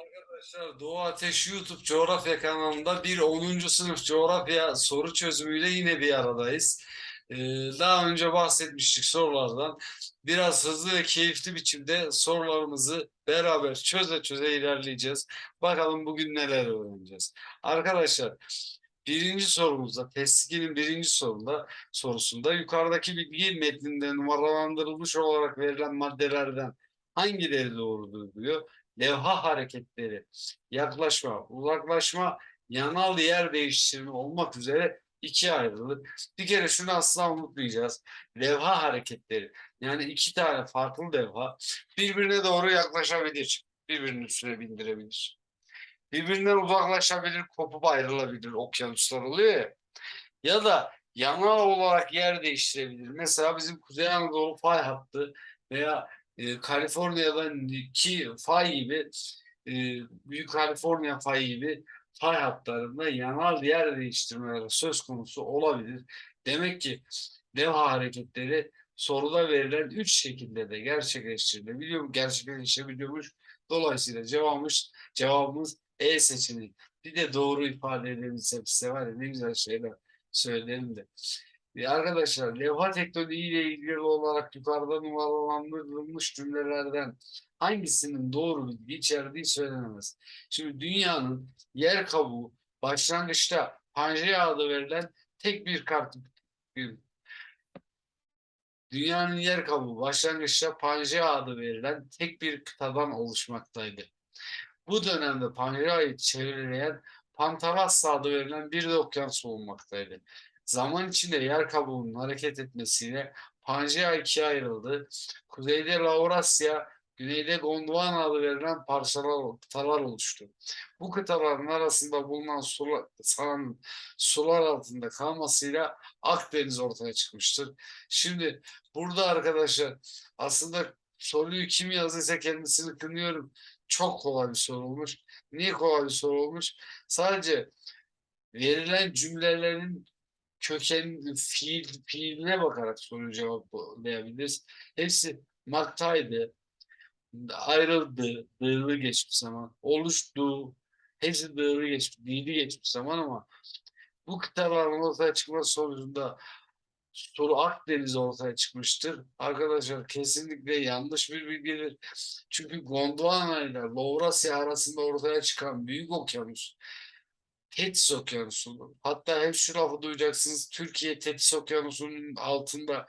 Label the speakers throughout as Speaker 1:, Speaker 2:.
Speaker 1: Arkadaşlar Doğu Ateş YouTube coğrafya kanalında bir 10. sınıf coğrafya soru çözümüyle yine bir aradayız. Ee, daha önce bahsetmiştik sorulardan. Biraz hızlı ve keyifli biçimde sorularımızı beraber çöze çöze ilerleyeceğiz. Bakalım bugün neler öğreneceğiz. Arkadaşlar birinci sorumuzda test 2'nin birinci sorunda sorusunda yukarıdaki bilgi metninde numaralandırılmış olarak verilen maddelerden hangileri doğrudur diyor levha hareketleri, yaklaşma, uzaklaşma, yanal yer değiştirme olmak üzere ikiye ayrılır. Bir kere şunu asla unutmayacağız. Levha hareketleri yani iki tane farklı levha birbirine doğru yaklaşabilir. Birbirinin üstüne bindirebilir. Birbirinden uzaklaşabilir, kopup ayrılabilir. Okyanuslar oluyor ya. Ya da yanal olarak yer değiştirebilir. Mesela bizim Kuzey Anadolu fay hattı veya e, Kaliforniya'daki fay gibi e, Büyük Kaliforniya fayı gibi fay hatlarında yanal yer değiştirmeleri söz konusu olabilir. Demek ki levha hareketleri soruda verilen üç şekilde de gerçekleştirilebiliyor, gerçekleşebiliyormuş. Dolayısıyla cevabımız, cevabımız E seçeneği. Bir de doğru ifade edebilsem size var ya ne güzel şeyler söylerim de. E, Arkadaşlar levha tekniği ile ilgili olarak yukarıda numaralandırılmış cümlelerden hangisinin doğru bilgi içerdiği söylenemez. Şimdi dünyanın yer kabuğu başlangıçta Pangea adı verilen tek bir kart Dünyanın yer kabuğu başlangıçta Pangea adı verilen tek bir kıtadan oluşmaktaydı. Bu dönemde Pangea'yı çevreleyen Pantalassa adı verilen bir de okyanus bulunmaktaydı. Zaman içinde yer kabuğunun hareket etmesiyle Pangea ikiye ayrıldı. Kuzeyde Laurasya, güneyde Gondwana adı verilen parçalar, kıtalar oluştu. Bu kıtaların arasında bulunan sular, sular altında kalmasıyla Akdeniz ortaya çıkmıştır. Şimdi burada arkadaşlar aslında soruyu kim yazdıysa kendisini kınıyorum. Çok kolay bir soru olmuş. Niye kolay bir soru olmuş? Sadece verilen cümlelerin köken fiil, fiiline bakarak soruyu cevaplayabiliriz. Hepsi maktaydı, ayrıldı, dığılı geçmiş zaman, oluştu, hepsi dığılı geçmiş, dili geçmiş zaman ama bu kıtaların ortaya çıkması sonucunda soru Akdeniz ortaya çıkmıştır. Arkadaşlar kesinlikle yanlış bir bilgidir. Çünkü Gondwana ile Laurasya arasında ortaya çıkan büyük okyanus Tetis Okyanusu'dur. Hatta hep şu lafı duyacaksınız. Türkiye Tetis Okyanusu'nun altında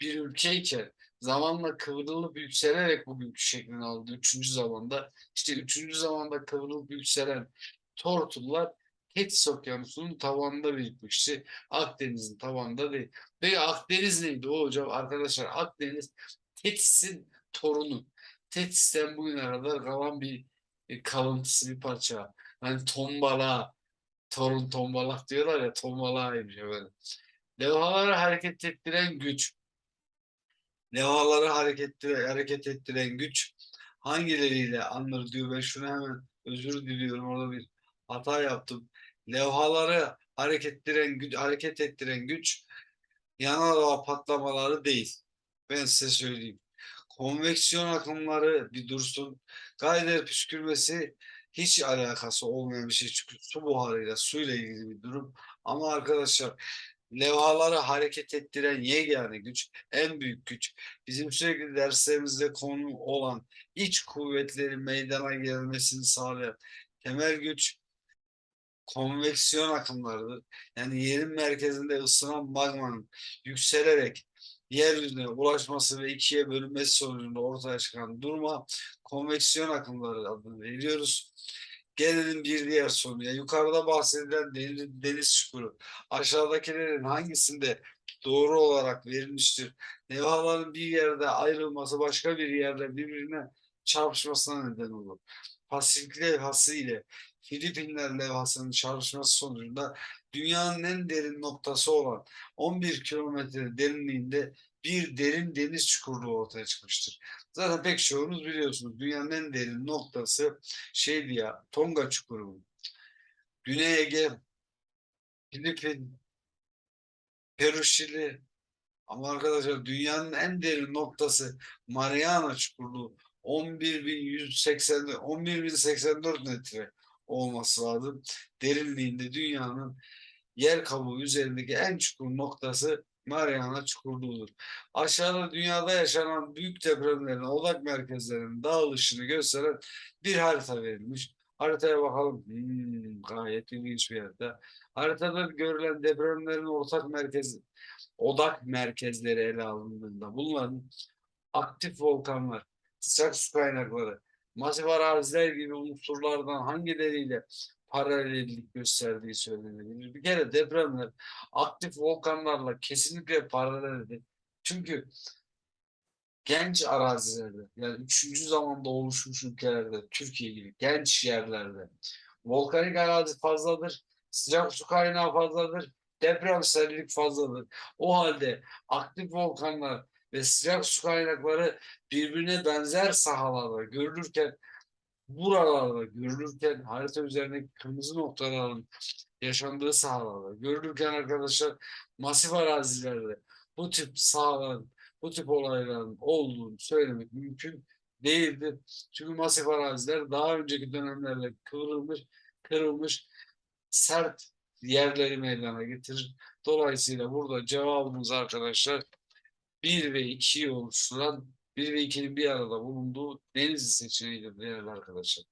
Speaker 1: bir ülkeyken zamanla kıvrılıp yükselerek bugünkü şeklini aldı. Üçüncü zamanda. işte üçüncü zamanda kıvrılıp yükselen tortullar Tetis Okyanusu'nun tavanında birikmişti. Akdeniz'in tavanında değil. Ve Akdeniz neydi o hocam? Arkadaşlar Akdeniz Tetis'in torunu. Tetis'ten bugüne kadar kalan bir, bir kalıntısı bir parça. Hani tombala, torun tombalak diyorlar ya tombalağıymış efendim. Levhaları hareket ettiren güç. Levhaları hareket, hareket ettiren güç hangileriyle anılır diyor. Ben şunu hemen özür diliyorum orada bir hata yaptım. Levhaları hareket ettiren güç, hareket ettiren güç yanardağ patlamaları değil. Ben size söyleyeyim. Konveksiyon akımları bir dursun. Gayder püskürmesi hiç alakası olmayan bir şey. Çünkü su buharıyla, suyla ilgili bir durum. Ama arkadaşlar levhaları hareket ettiren yegane güç, en büyük güç, bizim sürekli derslerimizde konu olan iç kuvvetlerin meydana gelmesini sağlayan temel güç konveksiyon akımlarıdır. Yani yerin merkezinde ısınan magmanın yükselerek yeryüzüne ulaşması ve ikiye bölünmesi sonucunda ortaya çıkan duruma konveksiyon akımları adını veriyoruz. Gelelim bir diğer soruya. Yukarıda bahsedilen deniz, deniz çukuru aşağıdakilerin hangisinde doğru olarak verilmiştir? Levhaların bir yerde ayrılması başka bir yerde birbirine çarpışmasına neden olur. Pasifik levhası ile Filipinler levhasının çarpışması sonucunda dünyanın en derin noktası olan 11 kilometre derinliğinde bir derin deniz çukurluğu ortaya çıkmıştır. Zaten pek çoğunuz biliyorsunuz dünyanın en derin noktası şeydi ya Tonga çukuru. Güney Ege, Filipin, Peru, Şili ama arkadaşlar dünyanın en derin noktası Mariana çukurluğu 11.180 11.084 metre olması lazım. Derinliğinde dünyanın yer kabuğu üzerindeki en çukur noktası Mariana Çukurluğu'dur. Aşağıda dünyada yaşanan büyük depremlerin odak merkezlerinin dağılışını gösteren bir harita verilmiş. Haritaya bakalım. Hmm, gayet ilginç bir harita. Haritada görülen depremlerin ortak merkez, odak merkezleri ele alındığında bunların aktif volkanlar, sıcak su kaynakları, masif araziler gibi unsurlardan hangileriyle paralellik gösterdiği söylenebilir. Bir kere depremler aktif volkanlarla kesinlikle paraleldir. Çünkü genç arazilerde yani üçüncü zamanda oluşmuş ülkelerde Türkiye gibi genç yerlerde volkanik arazi fazladır, sıcak su kaynağı fazladır, depremsellik fazladır. O halde aktif volkanlar ve sıcak su kaynakları birbirine benzer sahalarda görülürken buralarda görülürken harita üzerindeki kırmızı noktaların yaşandığı sahalarda görülürken arkadaşlar masif arazilerde bu tip sahaların bu tip olayların olduğunu söylemek mümkün değildir. Çünkü masif araziler daha önceki dönemlerde kıvrılmış, kırılmış, sert yerleri meydana getirir. Dolayısıyla burada cevabımız arkadaşlar 1 ve 2'yi oluşturan 1 ve 2'nin bir arada bulunduğu deniz seçeneğidir değerli arkadaşlar.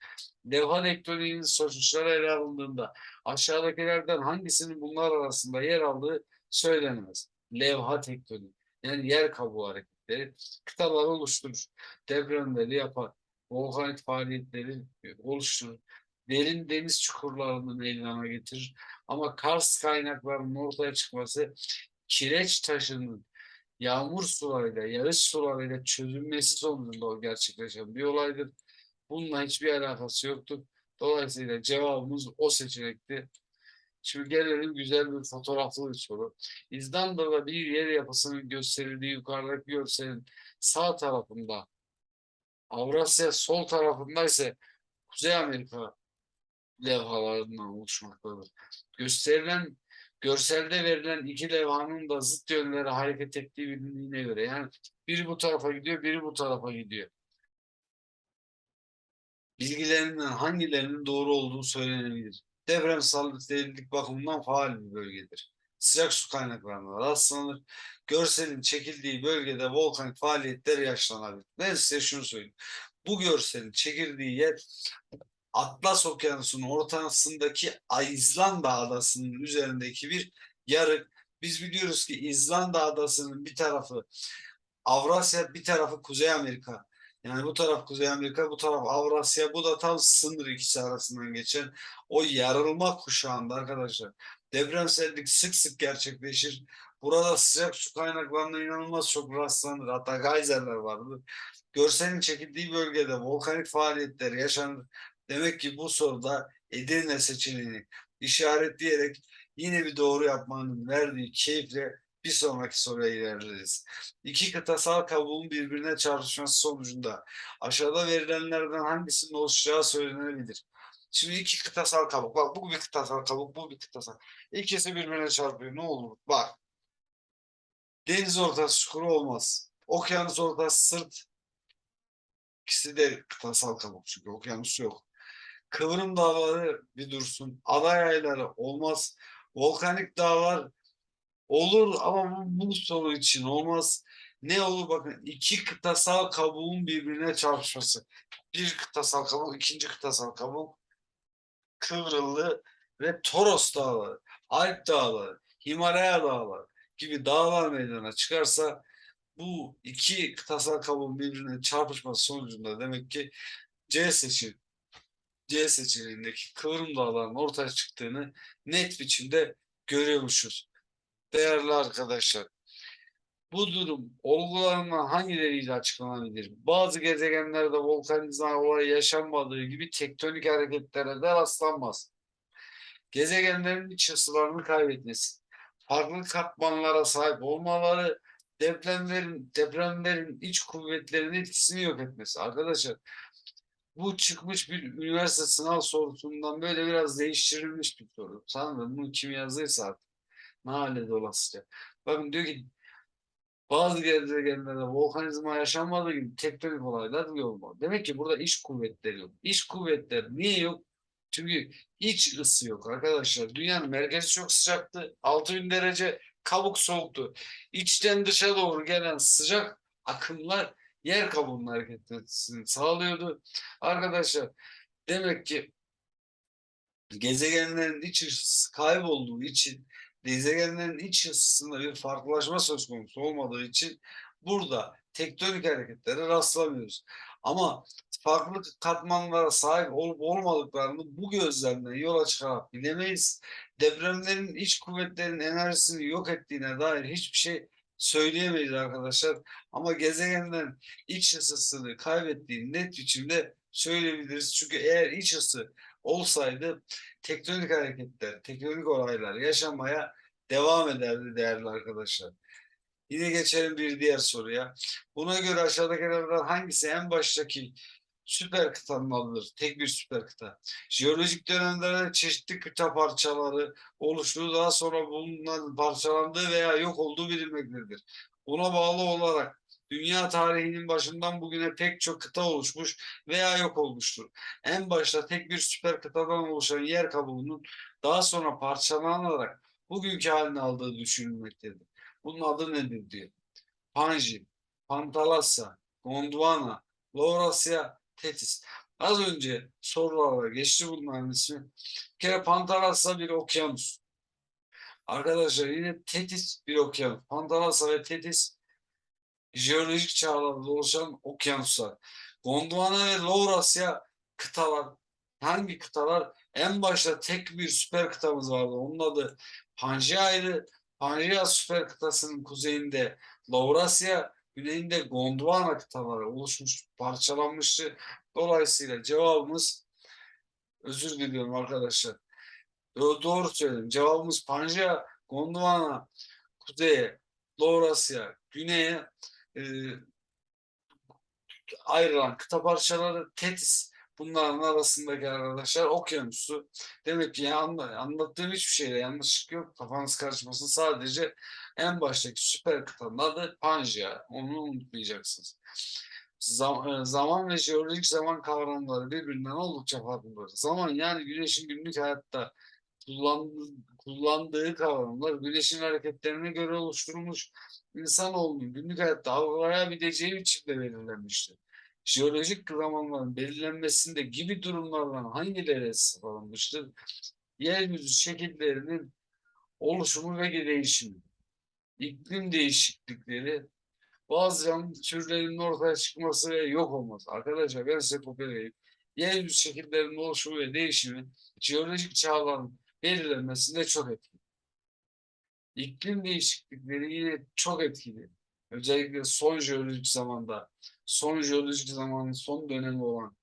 Speaker 1: Levha tektoniğinin sonuçları ele alındığında aşağıdakilerden hangisinin bunlar arasında yer aldığı söylenemez. Levha tektoniği yani yer kabuğu hareketleri kıtalar oluşturur. Depremleri yapar. Volkanik faaliyetleri oluşturur. Derin deniz çukurlarını meydana getirir. Ama Kars kaynaklarının ortaya çıkması kireç taşının yağmur sularıyla, yağış sularıyla çözülmesi sonucunda o gerçekleşen bir olaydır. Bununla hiçbir alakası yoktur. Dolayısıyla cevabımız o seçenekti. Şimdi gelelim güzel bir fotoğraflı bir soru. İzlanda'da bir yer yapısının gösterildiği yukarıdaki görselin sağ tarafında Avrasya sol tarafında ise Kuzey Amerika levhalarından oluşmaktadır. Gösterilen görselde verilen iki levhanın da zıt yönlere hareket ettiği bilindiğine göre yani biri bu tarafa gidiyor, biri bu tarafa gidiyor. Bilgilerinden hangilerinin doğru olduğu söylenebilir. Depremsel derinlik bakımından faal bir bölgedir. Sıcak su kaynaklarına rastlanır. Görselin çekildiği bölgede volkanik faaliyetler yaşanabilir. Ben size şunu söyleyeyim. Bu görselin çekildiği yer Atlas Okyanusu'nun ortasındaki İzlanda adasının üzerindeki bir yarık. Biz biliyoruz ki İzlanda adasının bir tarafı Avrasya, bir tarafı Kuzey Amerika. Yani bu taraf Kuzey Amerika, bu taraf Avrasya. Bu da tam sınır ikisi arasından geçen o yarılma kuşağında arkadaşlar. Depremsellik sık sık gerçekleşir. Burada sıcak su kaynaklarına inanılmaz çok rastlanır. Hatta geyserler vardır. Görselin çekildiği bölgede volkanik faaliyetler yaşanır. Demek ki bu soruda Edirne seçeneğini işaretleyerek yine bir doğru yapmanın verdiği keyifle bir sonraki soruya ilerleriz. İki kıtasal kabuğun birbirine çarpışması sonucunda aşağıda verilenlerden hangisinin oluşacağı söylenebilir. Şimdi iki kıtasal kabuk. Bak bu bir kıtasal kabuk, bu bir kıtasal. İkisi birbirine çarpıyor. Ne olur? Bak. Deniz ortası çukuru olmaz. Okyanus ortası sırt. İkisi de kıtasal kabuk çünkü okyanus yok. Kıvrım dağları bir dursun. Ada yayları olmaz. Volkanik dağlar olur ama bu, bu soru için olmaz. Ne olur bakın iki kıtasal kabuğun birbirine çarpışması. Bir kıtasal kabuk, ikinci kıtasal kabuk kıvrıldı ve Toros dağları, Alp dağları, Himalaya dağları gibi dağlar meydana çıkarsa bu iki kıtasal kabuğun birbirine çarpışması sonucunda demek ki C seçim C seçeneğindeki kıvrım dağlarının ortaya çıktığını net biçimde görüyormuşuz. Değerli arkadaşlar, bu durum olgularından hangileriyle açıklanabilir? Bazı gezegenlerde volkanizma olayı yaşanmadığı gibi tektonik hareketlere de rastlanmaz. Gezegenlerin iç ısılarını kaybetmesi, farklı katmanlara sahip olmaları, depremlerin, depremlerin iç kuvvetlerinin etkisini yok etmesi. Arkadaşlar bu çıkmış bir üniversite sınav sorusundan böyle biraz değiştirilmiş bir soru. Sanırım bunu kim yazdıysa artık. Mahallede olasıca. Bakın diyor ki Bazı gezegenlerde volkanizma yaşanmadığı gibi tektonik olaylar yok. Demek ki burada iç kuvvetleri yok. İç kuvvetler niye yok? Çünkü iç ısı yok arkadaşlar. Dünyanın merkezi çok sıcaktı. 6000 derece kabuk soğuktu. İçten dışa doğru gelen sıcak akımlar yer kabuğunun hareket etmesini sağlıyordu. Arkadaşlar demek ki gezegenlerin iç ısısı kaybolduğu için gezegenlerin iç ısısında bir farklılaşma söz konusu olmadığı için burada tektonik hareketlere rastlamıyoruz. Ama farklı katmanlara sahip olup olmadıklarını bu gözlemden yola çıkarak bilemeyiz. Depremlerin iç kuvvetlerin enerjisini yok ettiğine dair hiçbir şey söyleyemeyiz arkadaşlar. Ama gezegenlerin iç ısısını kaybettiğini net biçimde söyleyebiliriz. Çünkü eğer iç ısı olsaydı tektonik hareketler, tektonik olaylar yaşamaya devam ederdi değerli arkadaşlar. Yine geçelim bir diğer soruya. Buna göre aşağıdakilerden hangisi en baştaki süper kıtanın adıdır? Tek bir süper kıta. Jeolojik dönemlerde çeşitli kıta parçaları oluştuğu daha sonra bulunan parçalandığı veya yok olduğu bilinmektedir. Buna bağlı olarak dünya tarihinin başından bugüne pek çok kıta oluşmuş veya yok olmuştur. En başta tek bir süper kıtadan oluşan yer kabuğunun daha sonra parçalanarak bugünkü halini aldığı düşünülmektedir. Bunun adı nedir diyor. Panji, Pantalassa, Gondwana, Laurasya, Tetis. Az önce sorularda geçti bunların ismi. Bir kere Pantalassa bir okyanus. Arkadaşlar yine Tetis bir okyanus. Pantalassa ve Tetis jeolojik çağlarda oluşan okyanuslar. Gondwana ve Laurasya kıtalar. Hangi kıtalar? En başta tek bir süper kıtamız vardı. Onun adı Pangea'ydı. Pangea süper kıtasının kuzeyinde Laurasya, güneyinde Gondwana kıtaları oluşmuş, parçalanmıştı. Dolayısıyla cevabımız özür diliyorum arkadaşlar. Doğru, söyledim. Cevabımız Pangea, Gondwana, kuzeye, Laurasya, güneye e, ayrılan kıta parçaları Tetis bunların arasındaki arkadaşlar okyanusu. Demek ki anla, anlattığım hiçbir şeyde yanlışlık yok. Kafanız karışmasın. Sadece en baştaki süper kıtanın adı Pangea. Onu unutmayacaksınız. Zam, zaman ve jeolojik zaman kavramları birbirinden oldukça farklıdır. Zaman yani güneşin günlük hayatta kullandığı, kullandığı kavramlar güneşin hareketlerine göre oluşturulmuş insanoğlunun günlük hayatta algılayabileceği biçimde belirlenmiştir. Jeolojik zamanların belirlenmesinde gibi durumlardan hangileri esas alınmıştır? Yeryüzü şekillerinin oluşumu ve değişimi, iklim değişiklikleri, bazı canlı türlerinin ortaya çıkması ve yok olması. Arkadaşlar ben size kopyalayayım. Yeryüzü şekillerinin oluşumu ve değişimi jeolojik çağların belirlenmesinde çok etkili. İklim değişiklikleri yine çok etkili. Özellikle son jeolojik zamanda, son jeolojik zamanın son dönemi olan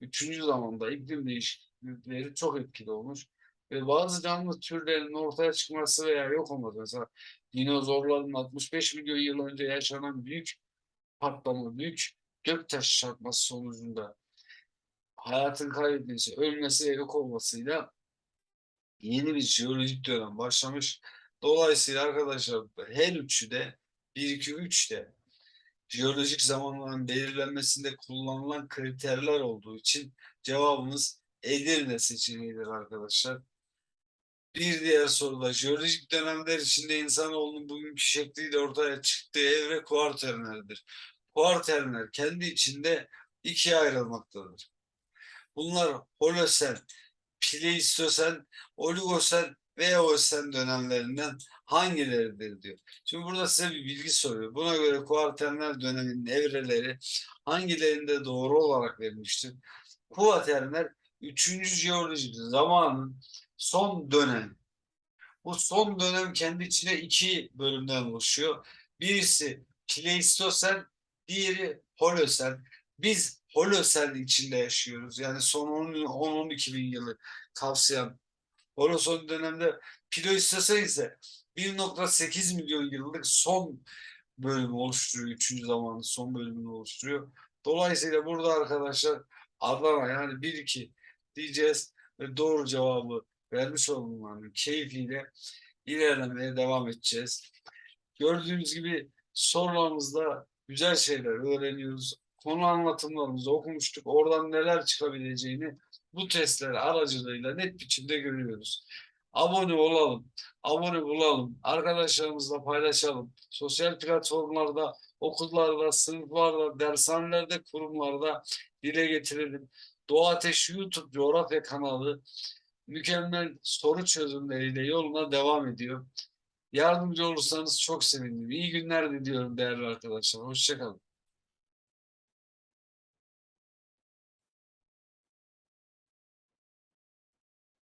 Speaker 1: üçüncü zamanda iklim değişiklikleri çok etkili olmuş. Ve bazı canlı türlerinin ortaya çıkması veya yok olması. Mesela dinozorların 65 milyon yıl önce yaşanan büyük patlama, büyük göktaşı çarpması sonucunda hayatın kaybedilmesi, ölmesi ve yok olmasıyla yeni bir jeolojik dönem başlamış. Dolayısıyla arkadaşlar her üçü de 1, 2, 3 de jeolojik zamanların belirlenmesinde kullanılan kriterler olduğu için cevabımız Edirne seçeneğidir arkadaşlar. Bir diğer soruda jeolojik dönemler içinde insanoğlunun bugünkü şekliyle ortaya çıktığı evre kuarternerdir. Kuarterner kendi içinde ikiye ayrılmaktadır. Bunlar Holosen, Pleistosen, Oligosen ve Eosen dönemlerinden hangileridir diyor. Şimdi burada size bir bilgi soruyor. Buna göre kuarterner döneminin evreleri hangilerinde doğru olarak verilmiştir? Kuarterner 3. jeolojik zamanın son dönem. Bu son dönem kendi içinde iki bölümden oluşuyor. Birisi Pleistosen, diğeri Holosen. Biz Holosen içinde yaşıyoruz. Yani son 10-12 bin yılı kapsayan Holosen dönemde Pleistosen ise 1.8 milyon yıllık son bölümü oluşturuyor. Üçüncü zamanın son bölümünü oluşturuyor. Dolayısıyla burada arkadaşlar Adana yani 1-2 diyeceğiz ve doğru cevabı vermiş olmanın keyfiyle ilerlemeye devam edeceğiz. Gördüğünüz gibi sorularımızda güzel şeyler öğreniyoruz. Konu anlatımlarımızı okumuştuk. Oradan neler çıkabileceğini bu testler aracılığıyla net biçimde görüyoruz. Abone olalım, abone bulalım, arkadaşlarımızla paylaşalım. Sosyal platformlarda, okullarda, sınıflarda, dershanelerde, kurumlarda dile getirelim. Doğa Ateş YouTube coğrafya kanalı mükemmel soru çözümleriyle yoluna devam ediyor. Yardımcı olursanız çok sevinirim. İyi günler diliyorum değerli arkadaşlar. Hoşçakalın.